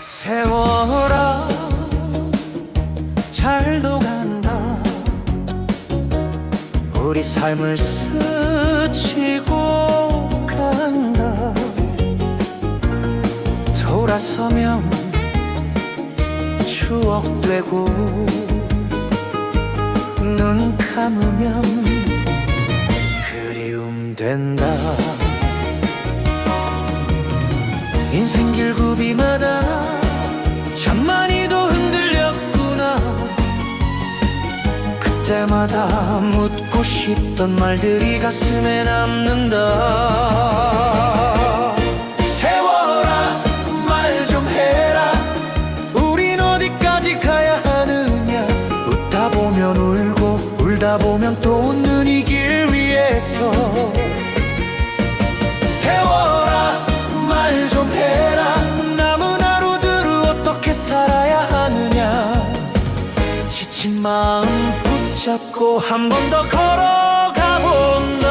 세월아 잘도 간다. 우리 삶을 스치고 간다. 돌아서면 추억되고 눈 감으면 그리움 된다. 인생 길구비마 때마다 묻고 싶던 말들이 가슴에 남는다. 세월아 말좀 해라. 우린 어디까지 가야 하느냐. 웃다 보면 울고 울다 보면 또 웃는 이 길 위에서. 세월아 말좀 해라. 남은 하루들을 어떻게 살아야 하느냐. 지친 마음 붙잡고 한 번 더 걸어가 본다.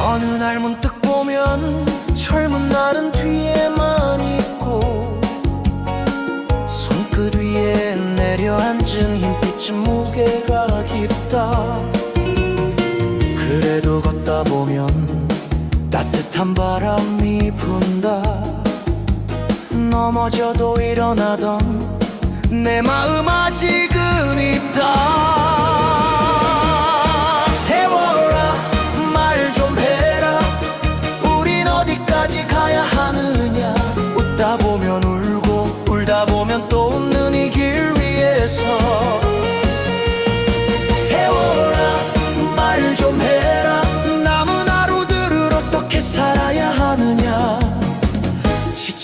어느 날 문득 깊다. 그래도 걷다 보면 따뜻한 바람이 분다. 넘어져도 일어나던 내 마음 아직은 있다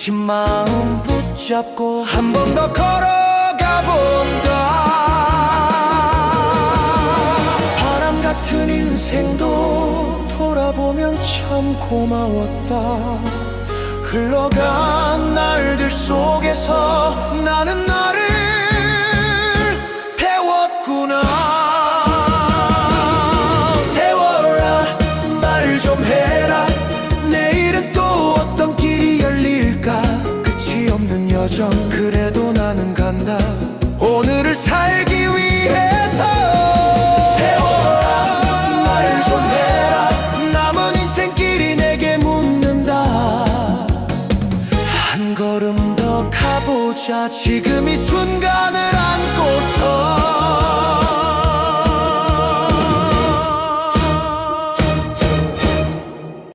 지친 마음 붙잡고 한 번 더 걸어가 본다. 바람 같은 인생도 돌아보면 참 고마웠다. 흘러간 날들 속에서 나는 나 나는 간다. 오늘을 살기 위해서 세월아 말좀 해라. 남은 인생길이 내게 묻는다. 한 걸음 더 가보자. 지금 이 순간을 안고서